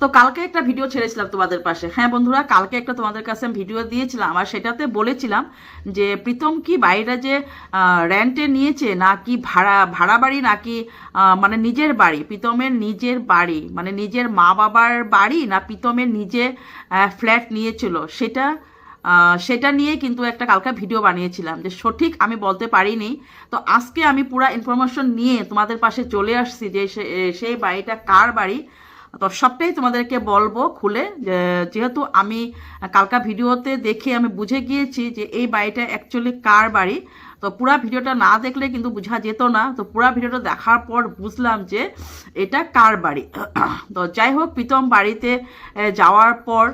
তো কালকে একটা ভিডিও ছেড়েছিলাম তোমাদের পাশে। হ্যাঁ বন্ধুরা, কালকে একটা তোমাদের কাছে আমি ভিডিও দিয়েছিলাম আর সেটাতে বলেছিলাম যে, প্রীতম কি বাড়িটা যে রেন্টে নিয়েছে নাকি ভাড়া ভাড়া বাড়ি নাকি মানে নিজের বাড়ি? প্রীতমের নিজের বাড়ি মানে নিজের মা বাবার বাড়ি না প্রীতমের নিজে ফ্ল্যাট নিয়েছিল? সেটা সেটা নিয়ে কিন্তু একটা কালকে ভিডিও বানিয়েছিলাম যে সঠিক আমি বলতে পারিনি। তো আজকে আমি পুরো ইনফরমেশন নিয়ে তোমাদের পাশে চলে আসছি যে সেই বাড়িটা কার বাড়ি? তো সবটাই তোমাদেরকে বলব খুলে যেহেতু আমি কালকা ভিডিওতে দেখে আমি বুঝে গিয়েছি যে এই বাড়িটা অ্যাকচুয়ালি কার বাড়ি। তো পুরা ভিডিওটা না দেখলে কিন্তু বোঝা যেত না। তো পুরা ভিডিওটা দেখার পর বুঝলাম যে এটা কার বাড়ি। তো যাই হোক, প্রীতম বাড়িতে যাওয়ার পর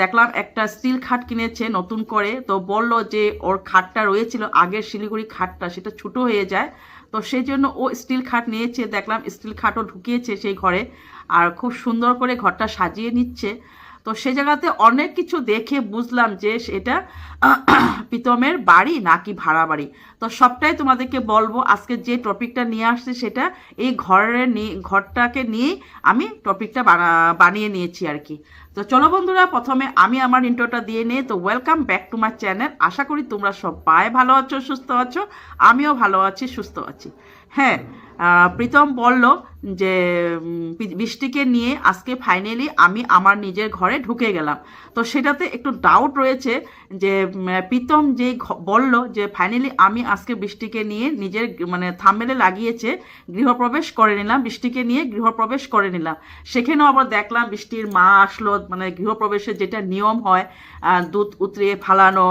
দেখলাম একটা স্টিল খাট কিনেছে নতুন করে। তো বলল যে ওর খাটটা রয়েছিল, আগের শিলিগুড়ি খাটটা, সেটা ছোটো হয়ে যায়। তো সেই জন্য ও স্টিল খাট নিয়েছে, দেখলাম স্টিল খাটও ঢুকিয়েছে সেই ঘরে। আর খুব সুন্দর করে ঘরটা সাজিয়ে নিচ্ছে। তো সে জায়গাতে অনেক কিছু দেখে বুঝলাম যে এটা প্রীতমের বাড়ি নাকি ভাড়া বাড়ি। তো সবটাই তোমাদেরকে বলব, আজকে যে টপিকটা নিয়ে আসছে সেটা এই ঘরের নিয়ে ঘরটাকে নিয়েই আমি টপিকটা বানা- বানিয়ে নিয়েছি আর কি। তো চলো বন্ধুরা, প্রথমে আমি আমার ইন্ট্রোটা দিয়ে নিই, তো welcome back to my channel আশা করি তোমরা সবাই ভালো আছো, সুস্থ আছো, আমিও ভালো আছি, সুস্থ আছি। হ্যাঁ প্রীতম বলল যে বৃষ্টিকে নিয়ে আজকে ফাইনালি আমি আমার নিজের ঘরে ঢুকে গেলাম। তো সেটাতে একটু ডাউট রয়েছে যে প্রীতম যে বলল যে ফাইনালি আমি আজকে বৃষ্টিকে নিয়ে নিজের মানে থাম্বেলে লাগিয়েছে, গৃহপ্রবেশ করে নিলাম, বৃষ্টিকে নিয়ে গৃহপ্রবেশ করে নিলাম। সেখানেও আবার দেখলাম বৃষ্টির মা আসলো মানে গৃহপ্রবেশের যেটা নিয়ম হয় দুধ উতরিয়ে ফালানো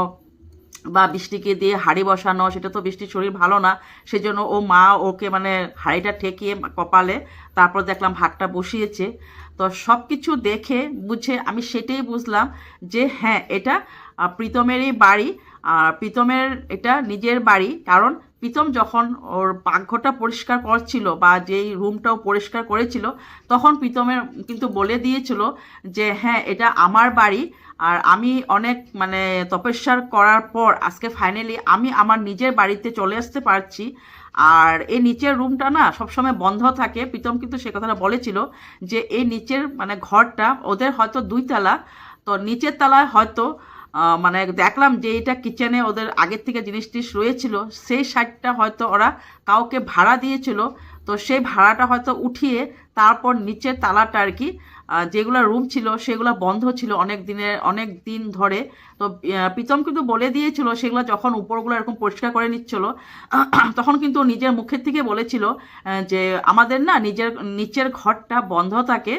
বা বৃষ্টিকে দিয়ে হাঁড়ি বসানো, সেটা তো বৃষ্টির শরীর ভালো না। সেজন্য ও মা ওকে মানে হাঁড়িটা ঠেকিয়ে কপালে তারপর দেখলাম ভাতটা বসিয়েছে। তো সব কিছু দেখে বুঝে আমি সেটাই বুঝলাম যে হ্যাঁ এটা প্রীতমেরই বাড়ি। আর প্রীতমের এটা নিজের বাড়ি। কারণ প্রীতম যখন ওর পাকঘরটা পরিষ্কার করছিল বা যেই রুমটাও পরিষ্কার করেছিল, তখন প্রীতমের কিন্তু বলে দিয়েছিল যে হ্যাঁ এটা আমার বাড়ি আর আমি অনেক মানে তপস্যার করার পর আজকে ফাইনালি আমি আমার নিজের বাড়িতে চলে আসতে পারছি। আর এই নিচের রুমটা না সবসময় বন্ধ থাকে। প্রীতম কিন্তু সে কথাটা বলেছিল যে, এই নিচের মানে ঘরটা ওদের হয়তো দুই তলা, তো নিচের তলায় হয়তো মানে দেখলাম যে এটা কিচেনে ওদের আগের থেকে জিনিস টিস রয়েছিল, সেই শার্টটা হয়তো ওরা কাউকে ভাড়া দিয়েছিল তো সেই ভাড়াটা হয়তো উঠিয়ে তারপর নিচের তালাটা আর কি যেগুলো রুম ছিল সেগুলো বন্ধ ছিল অনেক দিনের, অনেক দিন ধরে। তো প্রীতম কিন্তু বলে দিয়েছিল সেগুলো যখন উপরগুলো এরকম পরিষ্কার করে নিচ্ছিল, তখন কিন্তু নিজের মুখের থেকে বলেছিল যে আমাদের না নিজের, নিচের ঘরটা বন্ধ থাকে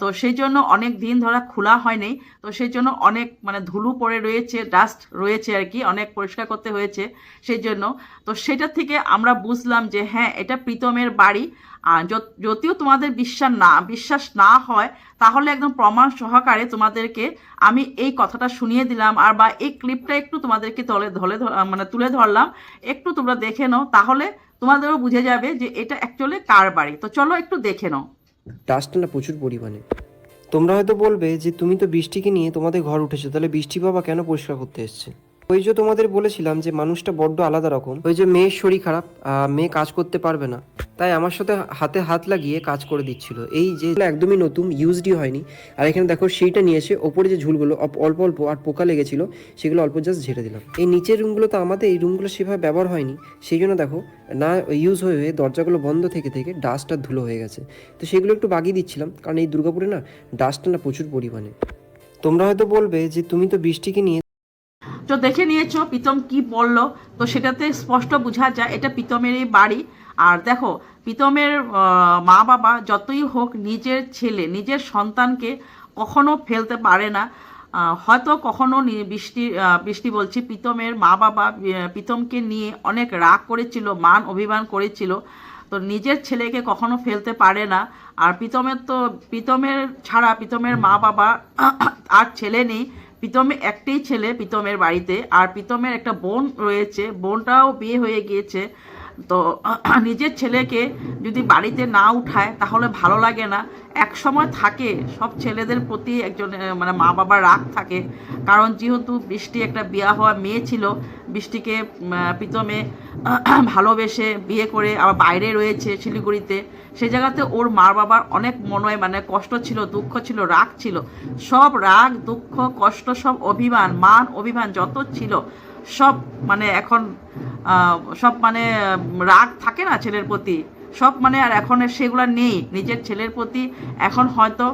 তো সেই জন্য অনেক দিন ধরা খোলা হয়নি। তো সেই জন্য অনেক মানে ধুলো পড়ে রয়েছে ডাস্ট রয়েছে আর কি, অনেক পরিষ্কার করতে হয়েছে সেই জন্য। তো সেটা থেকে আমরা বুঝলাম যে হ্যাঁ এটা প্রীতমের বাড়ি আর যদিও তোমাদের বিশ্বাস না বিশ্বাস না হয়, তাহলে একদম প্রমাণ সহকারে তোমাদেরকে আমি এই কথাটা শুনিয়ে দিলাম। আর বা এই ক্লিপটা একটু তোমাদেরকে তলে ধরে ধ- মানে তুলে ধরলাম। একটু তোমরা দেখে নাও, তাহলে তোমাদেরও বুঝে যাবে যে এটা অ্যাকচুয়ালি কার বাড়ি। তো চলো একটু দেখে নাও। ডাস্ট না প্রচুর পরিমাণে। তোমরা হয়তো বলবে যে তুমি তো বৃষ্টিকে নিয়ে তোমাদের ঘর উঠেছো, তাহলে বৃষ্টি বাবা কেন পরিষ্কার করতে এসছে? ওই যে তোমাদের বলেছিলাম যে মানুষটা বড্ড আলাদা রকম, ওই যে মেয়ের শরীর খারাপ মেয়ে কাজ করতে পারবে না। তাই আমার সাথে হাতে হাত লাগিয়ে কাজ করে দিচ্ছিল। এই যে একদমই নতুন ইউজডই হয়নি। আর এখানে দেখো সেইটা নিয়েছে, ওপরে যে ঝুলগুলো অল্প অল্প আর পোকা লেগেছিল, সেগুলো অল্প জাস্ট ঝেড়ে দিলাম। এই নিচের রুমগুলো তো আমাদের, এই রুমগুলো সেভাবে ব্যবহার হয়নি। সেই জন্য দেখো, না ইউজ হয়ে হয়ে দরজাগুলো বন্ধ থেকে থেকে ডাস্ট আর ধুলো হয়ে গেছে। তো সেগুলো একটু বাগিয়ে দিচ্ছিলাম, কারণ এই দুর্গাপুরে না ডাস্টটা না প্রচুর পরিমাণে। তোমরা হয়তো বলবে যে তুমি তো বৃষ্টিকে নিয়ে তো দেখে নিয়েছো প্রীতম কি বলল। তো সেটাতে স্পষ্ট বোঝা যায়, এটা প্রীতমেরই বাড়ি। আর দেখো, প্রীতমের মা বাবা যতই হোক নিজের ছেলে, নিজের সন্তানকে কখনো ফেলতে পারে না। হয়তো কখনো বৃষ্টি বৃষ্টি বলছি, প্রীতমের মা বাবা প্রীতমকে নিয়ে অনেক রাগ করেছিল, মান অভিমান করেছিল। তো নিজের ছেলেকে কখনো ফেলতে পারে না। আর প্রীতমের তো, প্রীতমের ছাড়া প্রীতমের মা বাবা আর ছেলে নেই। প্রীতমের একটাই ছেলে প্রীতমের বাড়িতে, আর প্রীতমের একটা বোন রয়েছে, বোনটাও বিয়ে হয়ে গিয়েছে। তো নিজের ছেলেকে যদি বাড়িতে না উঠায়, তাহলে ভালো লাগে না। এক সময় থাকে, সব ছেলেদের প্রতি একজন মানে মা বাবার রাগ থাকে। কারণ যেহেতু বৃষ্টি একটা বিয়া হওয়া মেয়ে ছিল, বৃষ্টিকে প্রীতমে ভালোবেসে বিয়ে করে আবার বাইরে রয়েছে শিলিগুড়িতে, সে জায়গাতে ওর মা বাবার অনেক মনে মানে কষ্ট ছিল, দুঃখ ছিল, রাগ ছিল। সব রাগ, দুঃখ, কষ্ট, সব অভিমান, মান, অভিমান যত ছিল, সব মানে এখন সব মানে রাগ থাকে না ছেলের প্রতি। সব মানে আর এখন সেগুলো নেই। নিজের ছেলের প্রতি এখন হয়তো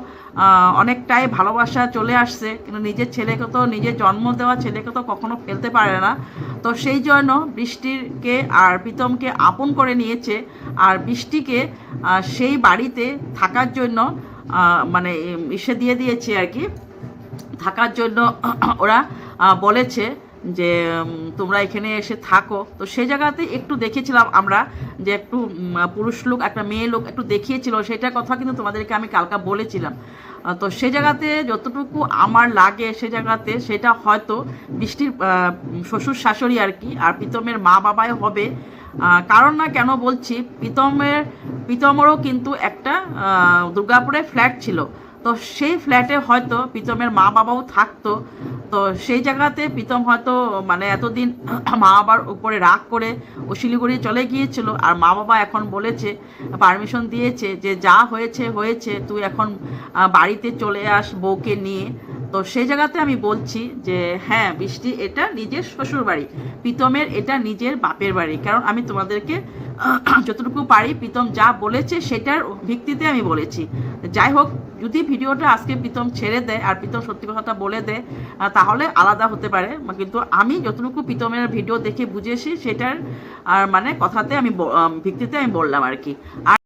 অনেকটাই ভালোবাসা চলে আসছে, কিন্তু নিজের ছেলেকে তো, নিজের জন্ম দেওয়া ছেলেকে তো কখনো ফেলতে পারে না। তো সেই জন্য বৃষ্টিকে আর প্রীতমকে আপন করে নিয়েছে, আর বৃষ্টিকে সেই বাড়িতে থাকার জন্য মানে ইসে দিয়ে দিয়েছে আর কি। থাকার জন্য ওরা বলেছে যে তোমরা এখানে এসে থাকো। তো সেই জায়গাতে একটু দেখেছিলাম আমরা যে একটু পুরুষ লোক, একটা মেয়ে লোক একটু দেখিয়েছিল, সেটার কথা কিন্তু তোমাদেরকে আমি কালকা বলেছিলাম। তো সে জায়গাতে যতটুকু আমার লাগে সে জায়গাতে, সেটা হয়তো বৃষ্টির শ্বশুর শাশুড়ি আর কি, আর প্রীতমের মা বাবাই হবে। কারণ না কেন বলছি, প্রীতমের, প্রীতমেরও কিন্তু একটা দুর্গাপুরে ফ্ল্যাট ছিল। তো সেই ফ্ল্যাটে হয়তো প্রীতমের মা বাবাও থাকতো। তো সেই জায়গাতে প্রীতম হয়তো মানে এতদিন মা বাবার উপরে রাগ করে ও শিলিগুড়ি চলে গিয়েছিল। আর মা বাবা এখন বলেছে পারমিশন দিয়েছে যে যা হয়েছে হয়েছে। তুই এখন বাড়িতে চলে আস বউকে নিয়ে। তো সেই জায়গাতে আমি বলছি যে হ্যাঁ বৃষ্টি এটা নিজের শ্বশুর বাড়ি, প্রীতমের এটা নিজের বাপের বাড়ি। কারণ আমি তোমাদেরকে যতটুকু পারি, প্রীতম যা বলেছে সেটার ভিত্তিতে আমি বলেছি। যাই হোক, যদি ভিডিওটা আজকে প্রীতম ছেড়ে দেয় আর প্রীতম সত্যি কথাটা বলে দেয় তাহলে আলাদা হতে পারে। কিন্তু আমি যতটুকু প্রীতমের ভিডিও দেখে বুঝেছি, সেটার আর মানে কথাতে আমি ভিত্তিতে আমি বললাম আর কি। আর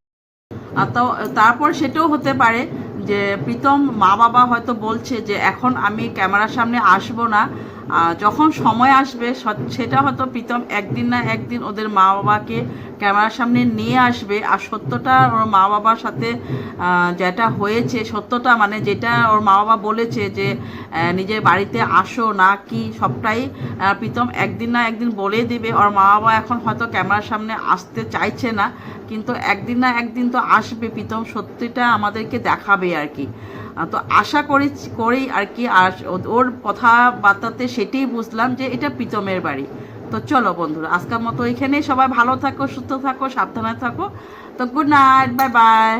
তারপর সেটাও হতে পারে যে প্রীতম মা বাবা হয়তো বলছে যে এখন আমি ক্যামেরার সামনে আসব না। যখন সময় আসবে সেটা হয়তো প্রীতম একদিন না একদিন ওদের মা বাবাকে ক্যামেরার সামনে নিয়ে আসবে। আর সত্যটা ওর মা বাবার সাথে যেটা হয়েছে, সত্যটা মানে যেটা ওর মা বাবা বলেছে যে নিজের বাড়িতে আসো না কি সবটাই প্রীতম একদিন না একদিন বলে দিবে। ওর মা বাবা এখন হয়তো ক্যামেরার সামনে আসতে চাইছে না, কিন্তু একদিন না একদিন তো আসবে। প্রীতম সত্যিটা আমাদেরকে দেখাবে আর কি। তো আশা করি করেই আর কি, আর ওর কথাবার্তাতে সেটাই বুঝলাম যে এটা প্রীতমের বাড়ি। তো চলো বন্ধুরা, আজকের মতো এখানে সবাই ভালো থাকো, সুস্থ থাকো, সাবধানে থাকো। তো গুড নাইট বাই বাই